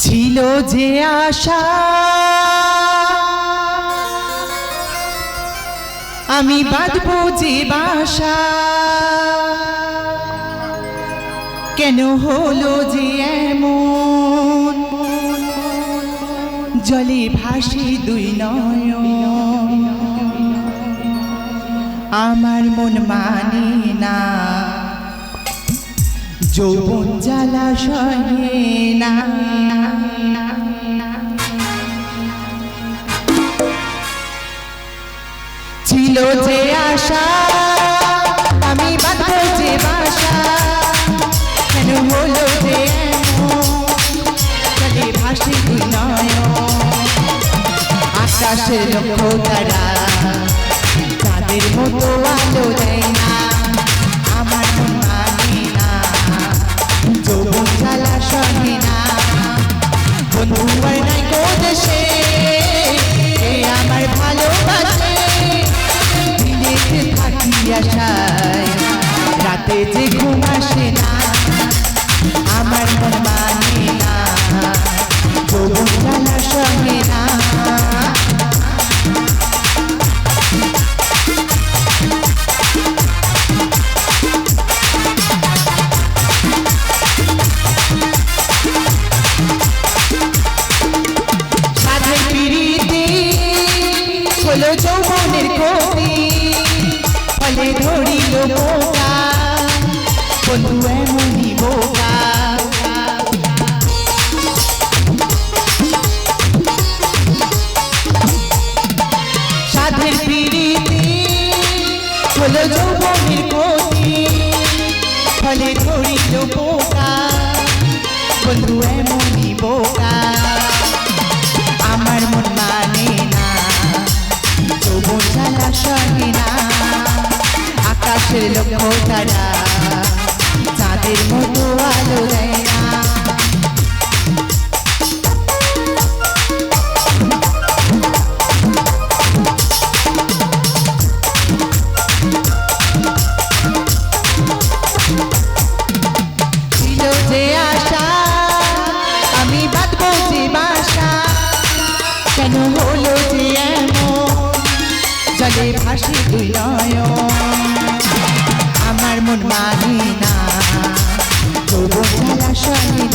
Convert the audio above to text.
ছিল যে আশা। আমি বাঁধবো যে বাসা। কেন হলো যে এমন? জলে ভাসি দুই নয় আমার মন মানে না। যৌবন জ্বালা সহে না। ছিল যে আশা, আমি বাধ্য যে বাসা কেন হলো যে? চলে ভাসি আকাশের লক্ষ্য তারা তাদের মতো যে ঘুম আসে না আমার মন মানে না সহে না ধরিল বন্ধু এমনই বোকা ফলে ধরিল বোকা বন্ধু, এমনই আমার মন মানে না যৌবন জ্বালা সহে না। আকাশের লক্ষ্য তারা চাঁদের মতো আলো দেয় না। ছিল যে আশা আমি বাঁধবো সঙ্গে